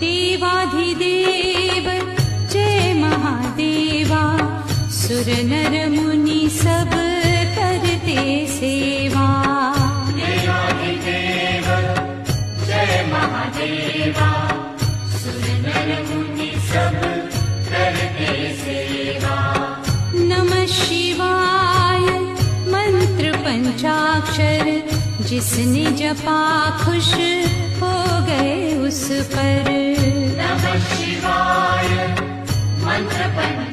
देवाधिदेव जय महादेवा। सुर नर मुनि सब करते सेवा। नमः शिवाय मंत्र पंचाक्षर जिसने जपा खुश हो